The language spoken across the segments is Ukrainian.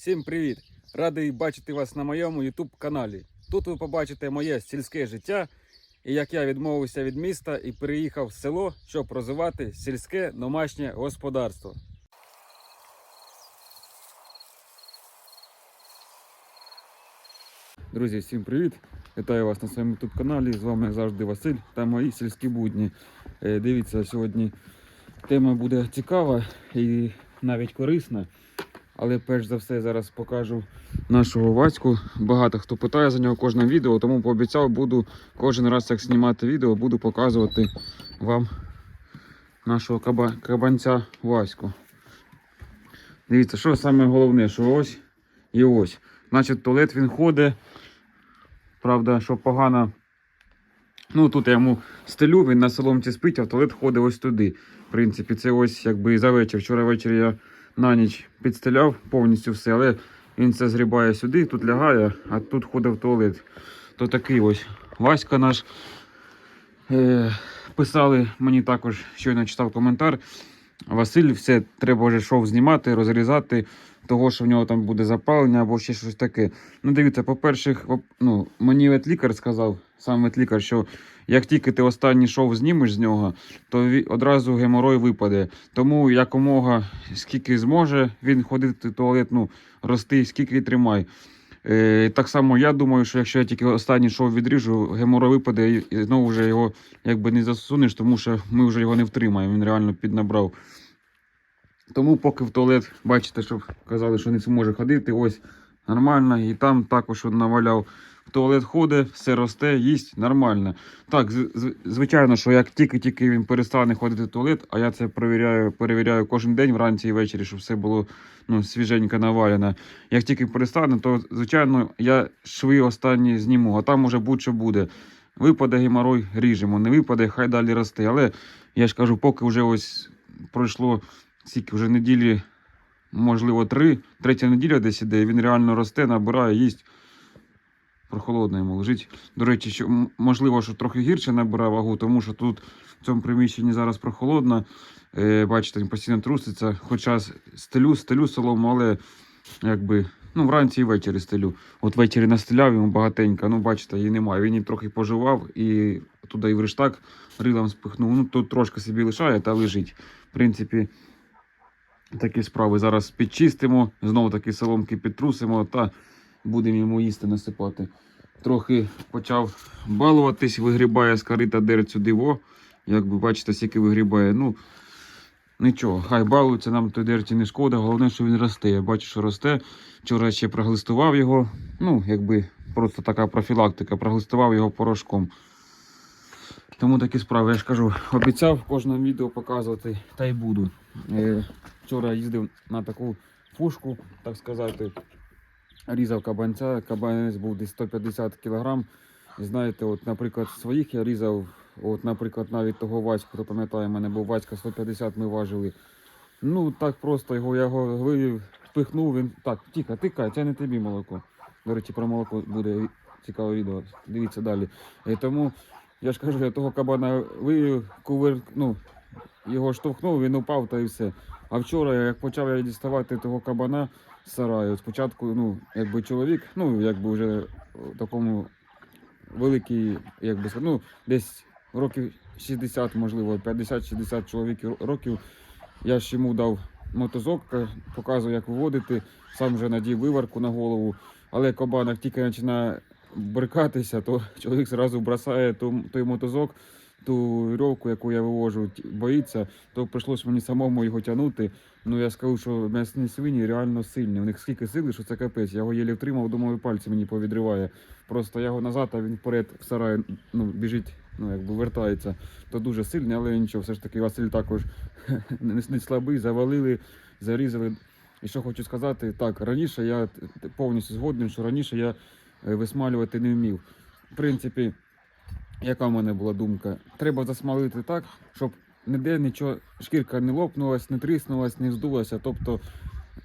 Всім привіт! Радий бачити вас на моєму YouTube каналі. Тут ви побачите моє сільське життя і як я відмовився від міста і переїхав в село, щоб розвивати сільське домашнє господарство. Друзі, всім привіт! Вітаю вас на своєму YouTube каналі. З вами завжди Василь та мої сільські будні. Е, Дивіться, сьогодні тема буде цікава і навіть корисна. Але перш за все зараз покажу нашого Ваську. Багато хто питає за нього кожне відео, тому пообіцяв, буду кожен раз, як знімати відео, буду показувати вам нашого каба... кабанця Ваську. Дивіться, що саме головне, що ось і ось. Значить, туалет він ходить. Правда, що погано. Ну, тут я йому стелю, він на соломці спить, а в туалет ходить ось туди. В принципі, це ось якби за вечір. Вчора ввечері я на ніч підстеляв повністю все, але він це зрібає сюди, тут лягає, а тут ходить в туалет. То такий ось Васька наш. Е, писали мені також, щойно читав коментар. Василь, все, треба вже шов знімати, розрізати, того, що в нього там буде запалення або ще щось таке. Ну, дивіться, по-перше, ну, мені ветлікар сказав, сам ветлікар, що як тільки ти останній шов знімеш з нього, то одразу геморой випаде. Тому якомога скільки зможе він ходити в туалет, ну, рости, скільки тримай. Е, так само я думаю, що якщо я тільки останній шов відріжу, геморой випаде і, знову вже його якби не засунеш, тому що ми вже його не втримаємо, він реально піднабрав. Тому поки в туалет, бачите, що казали, що не зможе ходити, ось нормально. І там також наваляв. В туалет ходить, все росте, їсть нормально. Так, звичайно, що як тільки-тільки він перестане ходити в туалет, а я це перевіряю, перевіряю кожен день вранці і ввечері, щоб все було ну, свіженько навалене. Як тільки перестане, то звичайно я шви останні зніму, а там уже будь-що буде. Випаде геморой, ріжемо, не випаде, хай далі росте. Але я ж кажу, поки вже ось пройшло скільки вже неділі, можливо, три, третя неділя десь іде, він реально росте, набирає, їсть. Прохолодно йому лежить. До речі, що, можливо, що трохи гірше набирає вагу, тому що тут в цьому приміщенні зараз прохолодно. Е, бачите, він постійно труситься. Хоча стелю, стелю солому, але якби, ну, вранці і ввечері стелю. От ввечері настеляв йому багатенько, ну, бачите, її немає. Він її трохи поживав і туди і в рештак рилом спихнув. Ну, тут трошки собі лишає та лежить. В принципі, такі справи. Зараз підчистимо, знову таки соломки підтрусимо та будемо йому їсти насипати. Трохи почав балуватись, вигрібає з корита дерцю диво. Як ви бачите, скільки вигрібає. Ну, нічого, хай балується, нам той дерці не шкода. Головне, що він росте. Я бачу, що росте. Вчора ще проглистував його. Ну, якби просто така профілактика, проглистував його порошком. Тому такі справи, я ж кажу, обіцяв в кожному відео показувати, та й буду. Е, вчора їздив на таку пушку, так сказати, різав кабанця. Кабанець був десь 150 кг. Знаєте, от, наприклад, своїх я різав, от, наприклад, навіть того Ваську, хто пам'ятає, в мене був Васька 150 ми важили. Ну, так просто його, я його вивів, впихнув, він так, тихо, тикай, це не тобі молоко. До речі, про молоко буде цікаве відео. Дивіться далі. І тому я ж кажу, я того кабана вивів, кувир, ну, його штовхнув, він упав та і все. А вчора, як почав я діставати того кабана з сараю, спочатку, ну, якби чоловік, ну, якби вже в такому великий, якби ну, десь років 60, можливо, 50-60 чоловіків років. Я ж йому дав мотозок, показував, як виводити, сам вже надів виварку на голову. Але кабан, як тільки починає брикатися, то чоловік зразу бросає той мотозок, ту вірьовку, яку я вивожу, боїться, то прийшлось мені самому його тягнути. Ну я скажу, що м'ясні свині реально сильні. У них скільки сили, що це капець. Я його єлі втримав, думаю, пальці мені повідриває. Просто я його назад, а він вперед в сарай ну, біжить, ну якби вертається. То дуже сильний, але нічого, все ж таки Василь також не, слабий, завалили, зарізали. І що хочу сказати, так, раніше я повністю згоден, що раніше я е, висмалювати не вмів. В принципі, яка в мене була думка? Треба засмалити так, щоб ніде нічого, шкірка не лопнулась, не тріснулась, не вздулася. Тобто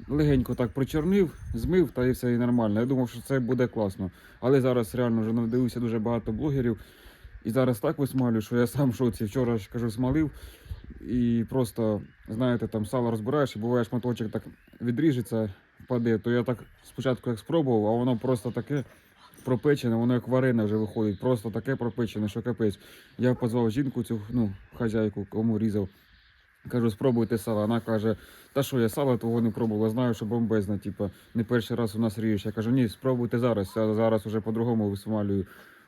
легенько так прочорнив, змив та і все і нормально. Я думав, що це буде класно. Але зараз реально вже надивився дуже багато блогерів. І зараз так висмалюю, що я сам в шоці. Вчора кажу, смалив. І просто, знаєте, там сало розбираєш, і буває шматочок так відріжеться, впаде, то я так спочатку як спробував, а воно просто таке пропечене, воно як варене вже виходить. Просто таке пропечене, що капець. Я позвав жінку, цю ну, хазяйку, кому різав. Кажу, спробуйте сало. Вона каже, та що я сало того не пробувала, знаю, що бомбезна, типу, не перший раз у нас рієш. Я кажу, ні, спробуйте зараз, я зараз уже по-другому висмалюю.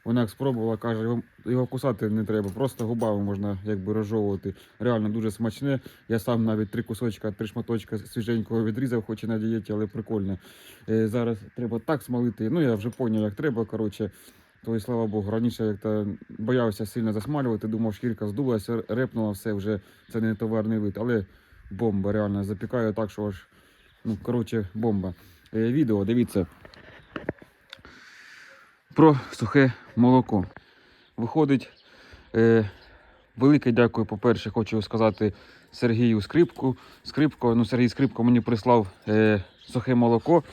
Вона як спробувала, каже, його, кусати не треба, просто губами можна якби розжовувати. Реально дуже смачне. Я сам навіть три кусочка, три шматочка свіженького відрізав, хоч і на дієті, але прикольно. Е, зараз треба так смалити. Ну я вже зрозумів, як треба. Коротше, то і слава Богу, раніше як то боявся сильно засмалювати, думав, шкірка здулася, репнула все вже це не товарний вид, але бомба, реально запікаю так, що аж ну коротше, бомба. Е, відео, дивіться. Про сухе молоко. Виходить, е, велике дякую, по-перше, хочу сказати Сергію Скрипку. Скрипко, ну Сергій Скрипко мені прислав е, сухе молоко.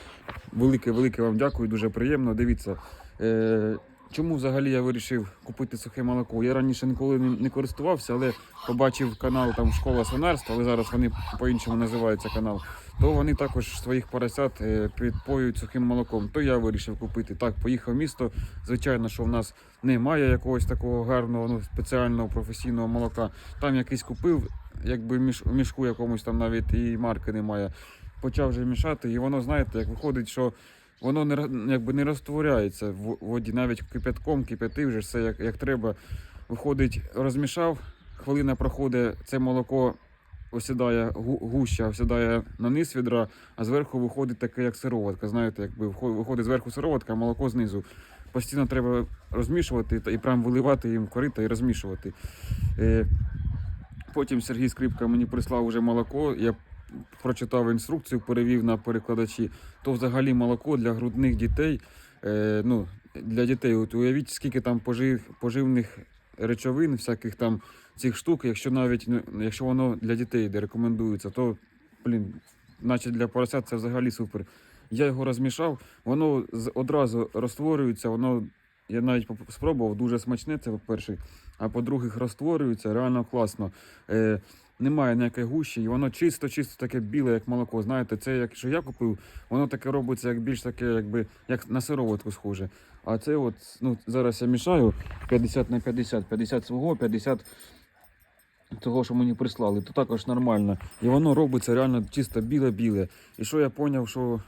Велике, велике вам дякую, дуже приємно. Дивіться. Е, чому взагалі я вирішив купити сухе молоко? Я раніше ніколи не користувався, але побачив канал там Школа свинарства, але зараз вони по-іншому називаються канал. То вони також своїх поросят е, підпоюють сухим молоком. То я вирішив купити. Так, поїхав в місто. Звичайно, що в нас немає якогось такого гарного, ну спеціального професійного молока. Там якийсь купив, якби в мішку якомусь там навіть і марки немає. Почав вже мішати, і воно, знаєте, як виходить, що воно не, якби не розтворяється в воді, навіть кипятком, кип'яти вже все як, як треба. Виходить, розмішав, хвилина проходить, це молоко осідає гуща, осідає на низ відра, а зверху виходить таке, як сироватка. Знаєте, якби виходить зверху сироватка, а молоко знизу. Постійно треба розмішувати і прям виливати їм корита і розмішувати. Е, Потім Сергій Скрипка мені прислав уже молоко. Я прочитав інструкцію, перевів на перекладачі. То взагалі молоко для грудних дітей. Е, ну, для дітей. От уявіть, скільки там пожив, поживних речовин, всяких там цих штук, якщо навіть ну, якщо воно для дітей де рекомендується, то блін, наче для поросят це взагалі супер. Я його розмішав, воно одразу розтворюється, воно. Я навіть спробував, дуже смачне це, по-перше. А по-друге, розтворюється, реально класно. Е, немає ніякої гущі, і воно чисто-чисто таке біле, як молоко. Знаєте, це як що я купив, воно таке робиться, як більш таке, якби як на сироватку схоже. А це от, ну, зараз я мішаю 50 на 50, 50 свого, 50 того, що мені прислали, то також нормально. І воно робиться реально чисто біле-біле. І що я зрозумів, що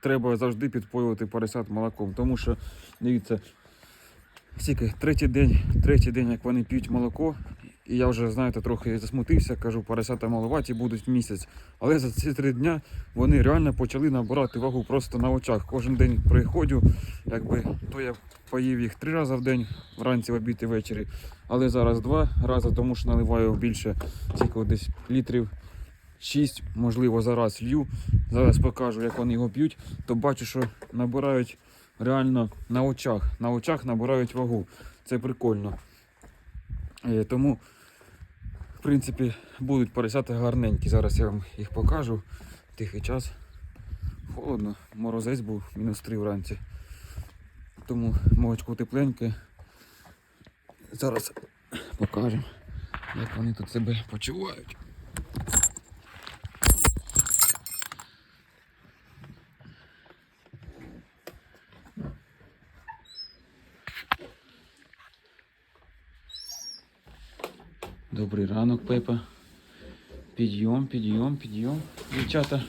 треба завжди підпоювати поросят молоком. Тому що, дивіться, скільки, третій день, третій день, як вони п'ють молоко, і я вже, знаєте, трохи засмутився, кажу, поросята маловаті будуть місяць. Але за ці три дня вони реально почали набирати вагу просто на очах. Кожен день приходжу, якби то я поїв їх три рази в день, вранці, в обід і ввечері. Але зараз два рази, тому що наливаю більше, тільки десь літрів 6, можливо, зараз лью. Зараз покажу, як вони його п'ють, то бачу, що набирають реально на очах. На очах набирають вагу. Це прикольно. Е, Тому, принципі, будуть поросяти гарненькі. Зараз я вам їх покажу. Тихий час. Холодно, морозець був, мінус 3 вранці. Тому молочко тепленьке. Зараз покажемо, як вони тут себе почувають. Добрий ранок, Пепа. Підйом, підйом, підйом, дівчата.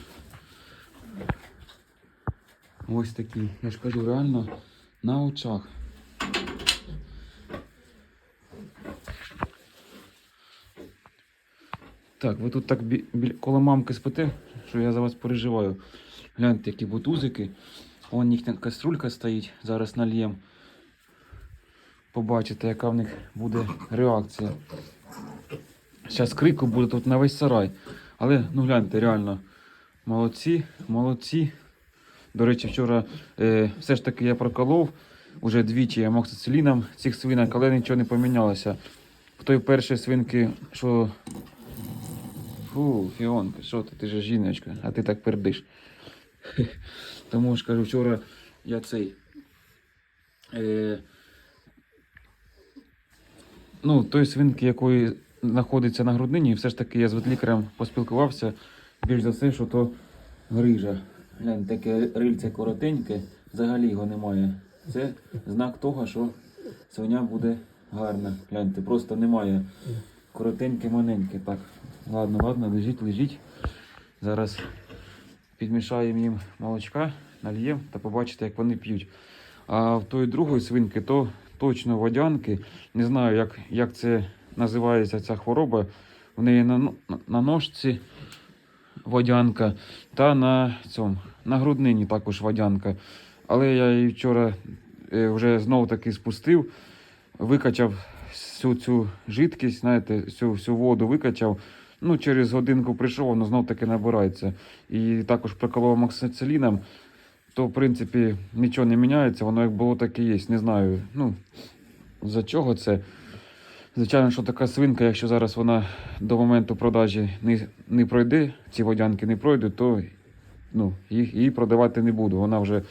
Ось такі, я ж кажу, реально на очах. Так, ви тут так бі- біля коло мамки спите, що я за вас переживаю. Гляньте, які бутузики. Вон їхня каструлька стоїть, зараз нальєм. Побачите, яка в них буде реакція. Зараз крику буде тут на весь сарай. Але ну гляньте, реально. Молодці, молодці. До речі, вчора е, все ж таки я проколов уже двічі я амоксициліном цих свинок, але нічого не помінялося. В той першій свинки, що. Фу, Фіонка, що ти? Ти ж жіночка, а ти так пердиш. Тому ж кажу, вчора я цей. Е, ну, той свинки, якої знаходиться на груднині, все ж таки я з ветлікарем поспілкувався. Більш за все, що то грижа. Глянь, таке рильце коротеньке, взагалі його немає. Це знак того, що свиня буде гарна. Гляньте, просто немає. Коротеньке, маленьке. Так. Ладно, ладно, лежіть, лежіть. Зараз підмішаємо їм молочка, нальємо та побачите, як вони п'ють. А в тої другої свинки то точно водянки. Не знаю, як, як це називається ця хвороба. У неї на, на ножці водянка та на цьому, на груднині також водянка. Але я її вчора е, вже знов таки спустив, викачав всю цю жидкість, знаєте, всю, всю воду викачав. Ну, через годинку прийшов, воно знов таки набирається. І також проколов максициліном, то в принципі нічого не міняється, воно як було, так і є. Не знаю. Ну, за чого це? Звичайно, що така свинка, якщо зараз вона до моменту продажі не, не пройде, ці водянки не пройдуть, то ну, їх, її продавати не буду. Вона вже,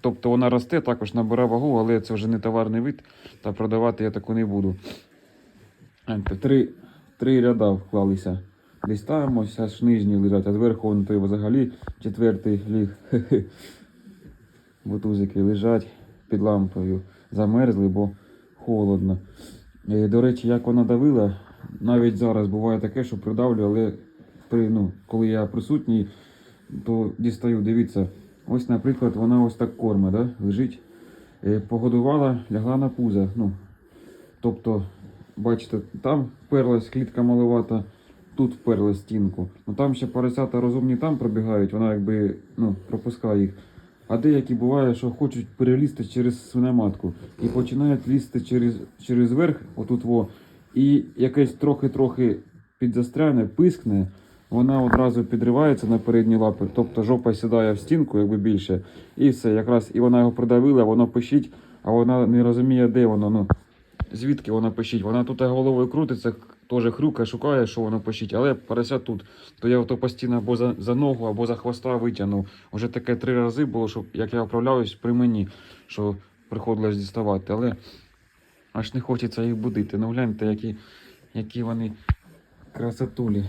тобто вона росте, також набере вагу, але це вже не товарний вид, та продавати я таку не буду. Три, три ряда вклалися. Десь аж нижні лежать, а зверху вон той взагалі четвертий ліг. Бутузики лежать під лампою. Замерзли, бо холодно. Е, До речі, як вона давила, навіть зараз буває таке, що придавлю, але при, ну, коли я присутній, то дістаю, дивіться, ось, наприклад, вона ось так корме, да? лежить. Е, Погодувала, лягла на пузо. Ну, тобто, бачите, там вперлась клітка маловата, тут вперлась стінку. Ну там ще поросята розумні там пробігають, вона якби ну, пропускає їх. А деякі буває, що хочуть перелізти через свиноматку і починають лізти через, через верх, отут во, і якесь трохи-трохи підзастряне, пискне, вона одразу підривається на передні лапи, тобто жопа сідає в стінку, якби більше, і все, якраз і вона його придавила, воно пищить, а вона не розуміє, де воно. Ну, звідки воно пищить. Вона тут головою крутиться, теж хрюкає, шукає, що воно пищить, але порося тут. То я то постійно або за, за ногу, або за хвоста витягнув. Уже таке три рази було, що як я управляюсь при мені, що приходилось діставати. Але аж не хочеться їх будити. Ну гляньте, які, які вони красотулі.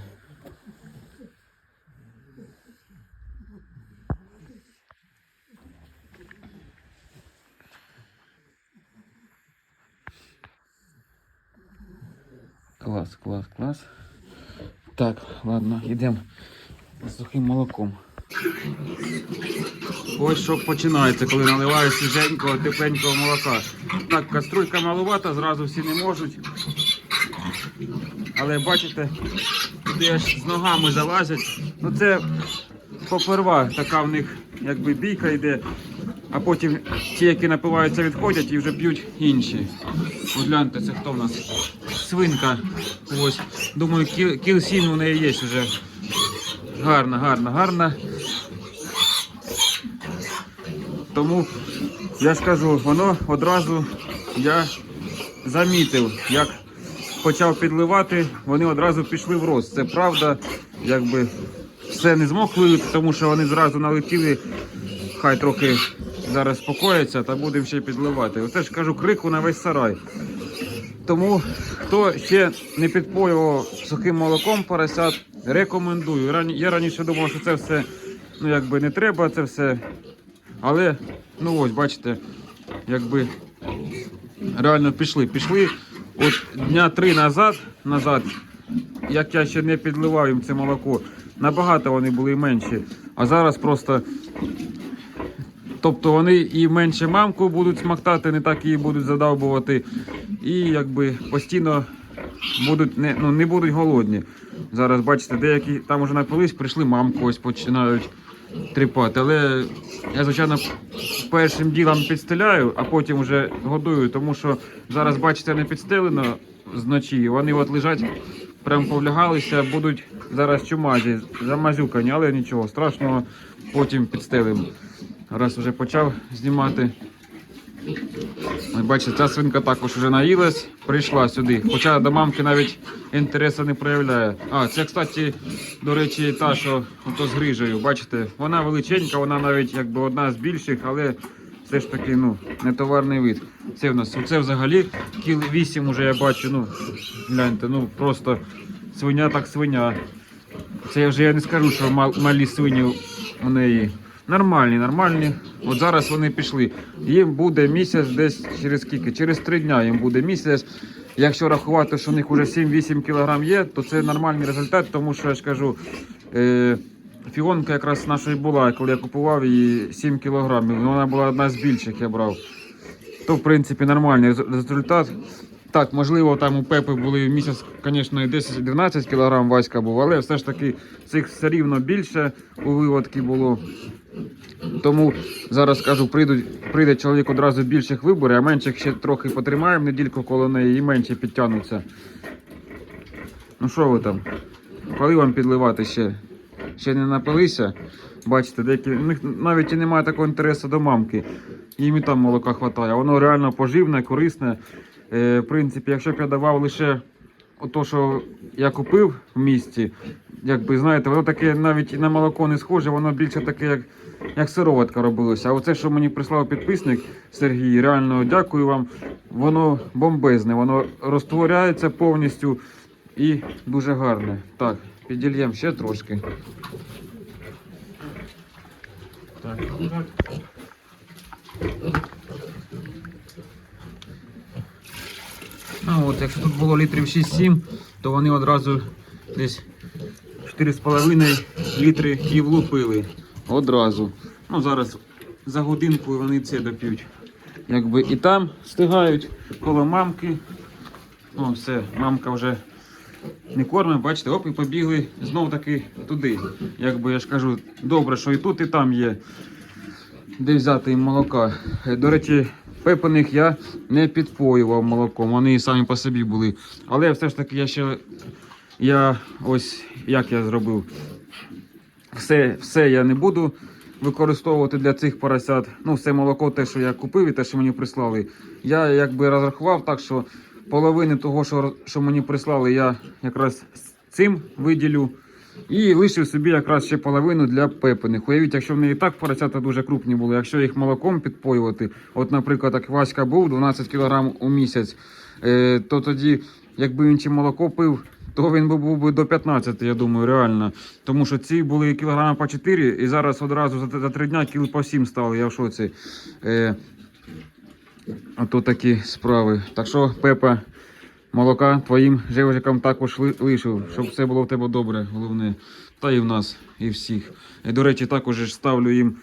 Клас, клас, клас. Так, ладно, йдемо з сухим молоком. Ось що починається, коли наливаєш свіженького, тепленького молока. Так, каструлька малувата, зразу всі не можуть. Але бачите, туди аж з ногами залазять. Ну це поперва така в них якби бійка йде, а потім ті, які напиваються, відходять і вже п'ють інші. От гляньте, це хто в нас? Свинка. Ось. Думаю, кіл, кіл сім у неї є вже. Гарна, гарна, гарна. Тому я скажу, воно одразу я замітив, як почав підливати, вони одразу пішли в рост. Це правда, якби все не змог вилити, тому що вони зразу налетіли. Хай трохи зараз спокояться та будемо ще підливати. Оце ж кажу, крику на весь сарай. Тому хто ще не підпоював сухим молоком поросят, рекомендую. Я раніше думав, що це все ну, якби не треба, це все. Але, ну ось, бачите, якби реально пішли. Пішли от дня три назад, назад, як я ще не підливав їм це молоко, набагато вони були менші. А зараз просто. Тобто вони і менше мамку будуть смактати, не так її будуть задовбувати. І якби постійно будуть не, ну, не будуть голодні. Зараз бачите, деякі там вже напились, прийшли мамку, ось починають тріпати. Але я, звичайно, першим ділом підстеляю, а потім вже годую, тому що зараз, бачите, не підстелено зночі. Вони от лежать, прям повлягалися, будуть зараз чумазі, замазюкані, але нічого страшного, потім підстелимо. Раз вже почав знімати. Бачите, ця свинка також вже наїлась, прийшла сюди. Хоча до мамки навіть інтересу не проявляє. А, це, кстати, до речі, та, що ото з грижею. Бачите, вона величенька, вона навіть якби одна з більших, але все ж таки ну, не товарний вид. Це в нас це взагалі кіл 8 уже я бачу. Ну, гляньте, ну просто свиня так свиня. Це вже я не скажу, що мал- малі свині у неї. Нормальні, нормальні. От зараз вони пішли. Їм буде місяць десь через скільки? Через три дня їм буде місяць. Якщо рахувати, що в них вже 7-8 кг є, то це нормальний результат, тому що я ж кажу, е, фіонка якраз нашої була, коли я купував її 7 кг. Вона була одна з більших, я брав. То, в принципі, нормальний результат. Так, можливо, там у Пепи були місяць, звісно, і 10-12 кг Васька був, але все ж таки цих все рівно більше у виводки було. Тому зараз кажу, прийдуть, прийде чоловік одразу більших виборів, а менших ще трохи потримаємо недільку коло неї і менші підтягнуться. Ну що ви там? Коли вам підливати ще? Ще не напилися? Бачите, деякі у них навіть і немає такого інтересу до мамки. Їм і там молока вистачає. Воно реально поживне, корисне. Е, в принципі, якщо б я давав лише ото, що я купив в місті, якби знаєте, воно таке навіть і на молоко не схоже, воно більше таке, як, як сироватка робилося. А оце, що мені прислав підписник Сергій, реально дякую вам. Воно бомбезне, воно розтворяється повністю і дуже гарне. Так, підільємо ще трошки. Так. Ну от, якщо тут було літрів 6-7, то вони одразу десь 4,5 літри і влупили. Одразу. Ну зараз за годинку вони це доп'ють. Якби і там встигають коло мамки. О, все, мамка вже не кормить, бачите, оп, і побігли знов таки туди. Якби я ж кажу, добре, що і тут, і там є. Де взяти їм молока. Е, До речі, пепаних я не підпоював молоком, вони самі по собі були. Але все ж таки я ще. Я ось як я зробив. Все, все я не буду використовувати для цих поросят. Ну, все молоко, те, що я купив і те, що мені прислали. Я якби розрахував так, що половини того, що, що мені прислали, я якраз цим виділю. І лишив собі якраз ще половину для пепених. Уявіть, якщо в неї так поросята дуже крупні були, якщо їх молоком підпоювати, от, наприклад, як Васька був 12 кг у місяць, е, то тоді, якби він чи молоко пив, то він би був би до 15, я думаю, реально. Тому що ці були кілограма по 4, і зараз одразу за, за 3 дня кіл по 7 стали, я в шоці. Е, ото такі справи. Так що, Пепа, молока твоїм живчикам також ли- лишив, щоб все було в тебе добре, головне. Та і в нас, і всіх. І, до речі, також ставлю їм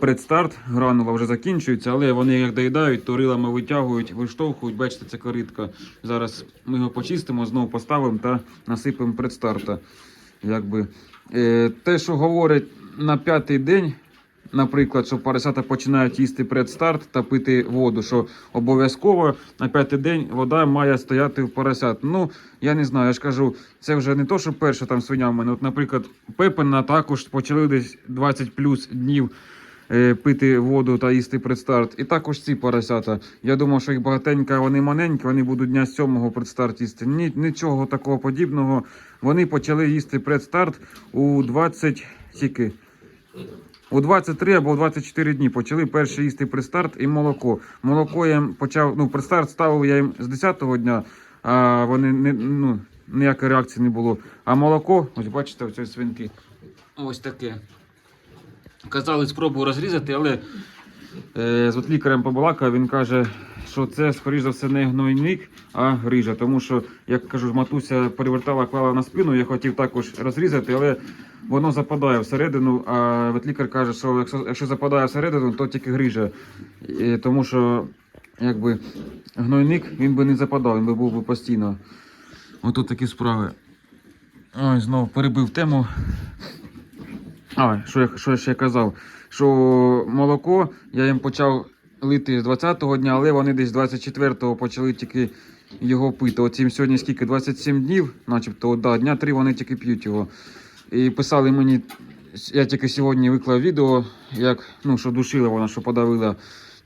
предстарт. Гранула вже закінчується, але вони як доїдають, то рилами витягують, виштовхують. Бачите, це коритка. Зараз ми його почистимо, знову поставимо та насипемо предстарта. Якби. Е, те, що говорять на п'ятий день, наприклад, що поросята починають їсти предстарт та пити воду, що обов'язково на п'ятий день вода має стояти в поросят. Ну, я не знаю, я ж кажу, це вже не то, що перша там свиня в мене. От, наприклад, Пепена також почали десь 20 плюс днів. е, Пити воду та їсти предстарт. І також ці поросята. Я думав, що їх багатенько, а вони маленькі, вони будуть дня сьомого предстарт їсти. Ні, нічого такого подібного. Вони почали їсти предстарт у 20 скільки? У 23 або у 24 дні почали перші їсти пристарт і молоко. Молоко я їм почав, ну, пристарт ставив я їм з 10-го дня, а вони не, ну, ніякої реакції не було. А молоко, ось бачите, у свинки. Ось таке. Казали, спробую розрізати, але з от лікарем побалакав, він каже, що це, скоріш за все, не гнойник, а грижа. Тому що, як кажу, матуся перевертала, клала на спину, я хотів також розрізати, але воно западає всередину. А от лікар каже, що якщо, якщо западає всередину, то тільки грижа. Тому що якби гнойник він би не западав, він би був би постійно. Ото такі справи. Ой, знову перебив тему. А, що я, що я ще казав? Що молоко я їм почав лити з 20-го дня, але вони десь 24-го почали тільки його пити. От їм сьогодні скільки? 27 днів, начебто, да, дня 3 вони тільки п'ють його. І писали мені, я тільки сьогодні виклав відео, як, ну, що душила вона, що подавила.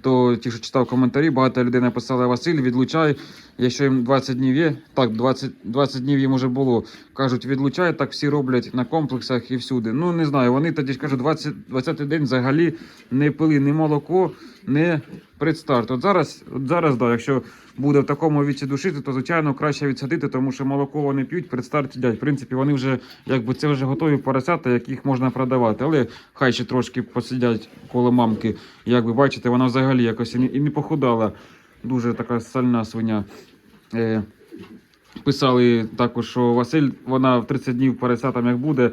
То ті, що читав коментарі, багато людей написали Василь, відлучай. Якщо їм 20 днів є, так, 20, 20 днів їм уже було. Кажуть, відлучають, так всі роблять на комплексах і всюди. Ну не знаю, вони тоді ж кажуть, 20, 20 день взагалі не пили ні молоко, ні предстарт. От зараз, от зараз, да, якщо буде в такому віці душити, то звичайно краще відсадити, тому що молоко вони п'ють, предстарт їдять. В принципі, вони вже якби це вже готові поросята, яких можна продавати. Але хай ще трошки посидять коло мамки. Як ви бачите, вона взагалі якось і не, похудала. Дуже така сальна свиня. Е, писали також, що Василь, вона в 30 днів поросятам як буде.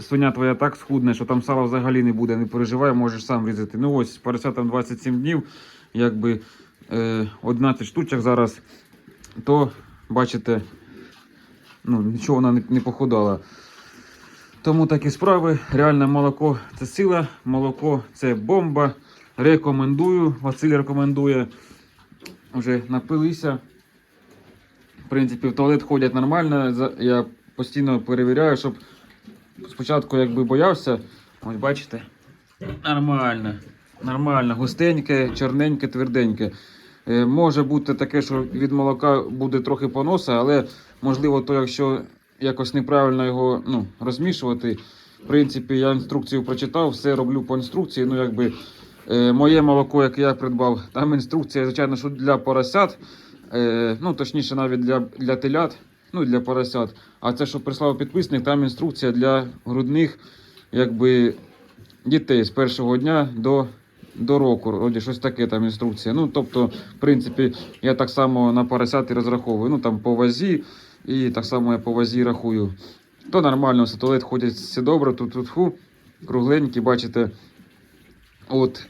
Свиня твоя так схудне, що там сала взагалі не буде, не переживай, можеш сам різати. Ну ось поросятам 27 днів, якби е, 11 штучок зараз, то бачите, ну нічого вона не, не похудала. Тому такі справи. Реальне молоко це сила, молоко це бомба. Рекомендую. Василь рекомендує. Вже напилися. В принципі, в туалет ходять нормально. Я постійно перевіряю, щоб спочатку якби боявся. Ось бачите. Нормально. Нормально. Густеньке, чорненьке, тверденьке. Е, може бути таке, що від молока буде трохи поноса, але можливо, то якщо якось неправильно його ну, розмішувати. В принципі, я інструкцію прочитав, все роблю по інструкції. Ну, якби е, моє молоко, яке я придбав, там інструкція, звичайно, що для поросят, е, ну точніше, навіть для, для телят, ну для поросят. А це, що прислав підписник, там інструкція для грудних якби, дітей з першого дня до, до року. Вроді щось таке там інструкція. Ну, тобто, в принципі, я так само на поросят і розраховую. Ну там по вазі, і так само я по вазі рахую. То нормально, в туалет ходять все добре, тут тут фу, кругленькі, бачите. От.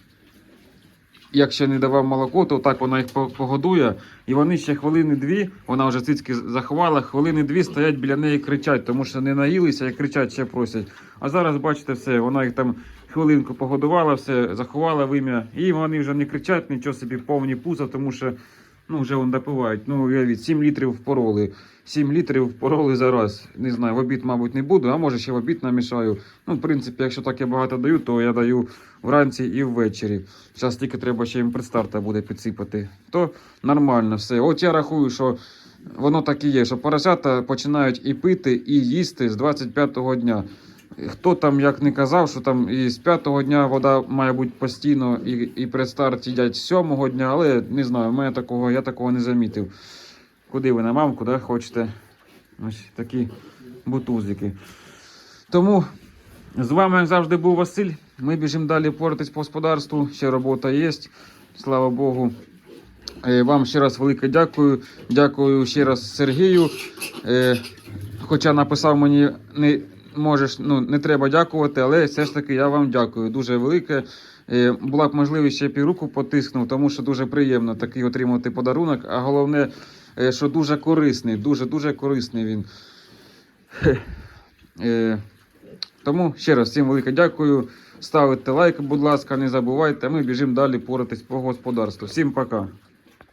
Як ще не давав молоко, то так вона їх по- погодує. І вони ще хвилини дві, вона вже цицьки заховала, хвилини дві стоять біля неї кричать, тому що не наїлися і кричать, ще просять. А зараз, бачите, все, вона їх там хвилинку погодувала, все, заховала в ім'я. І вони вже не кричать, нічого собі повні пуза, тому що ну, вже вони допивають. Ну, уявіть, 7 літрів впороли. 7 літрів впороли за раз. Не знаю, в обід, мабуть, не буду, а може ще в обід намішаю. Ну, в принципі, якщо так я багато даю, то я даю вранці і ввечері. Зараз тільки треба ще їм предстарта буде підсипати. То нормально все. От я рахую, що воно так і є, що поросята починають і пити, і їсти з 25-го дня. Хто там як не казав, що там і з п'ятого дня вода має бути постійно, і, і предстарт їдять з сьомого дня, але не знаю, мене такого, я такого не замітив. Куди ви на мамку, да, хочете? Ось такі бутузики. Тому з вами, як завжди, був Василь. Ми біжимо далі поратись по господарству. Ще робота є. Слава Богу. Е, Вам ще раз велике дякую. Дякую ще раз Сергію. Е, Хоча написав мені не можеш, ну не треба дякувати, але все ж таки я вам дякую. Дуже велике. Була б можливість ще півруку потиснув, тому що дуже приємно такий отримати подарунок. А головне, е, що дуже корисний, дуже дуже корисний він. Е, Тому ще раз всім велике дякую. Ставите лайк, будь ласка, не забувайте. Ми біжимо далі поратись по господарству. Всім пока.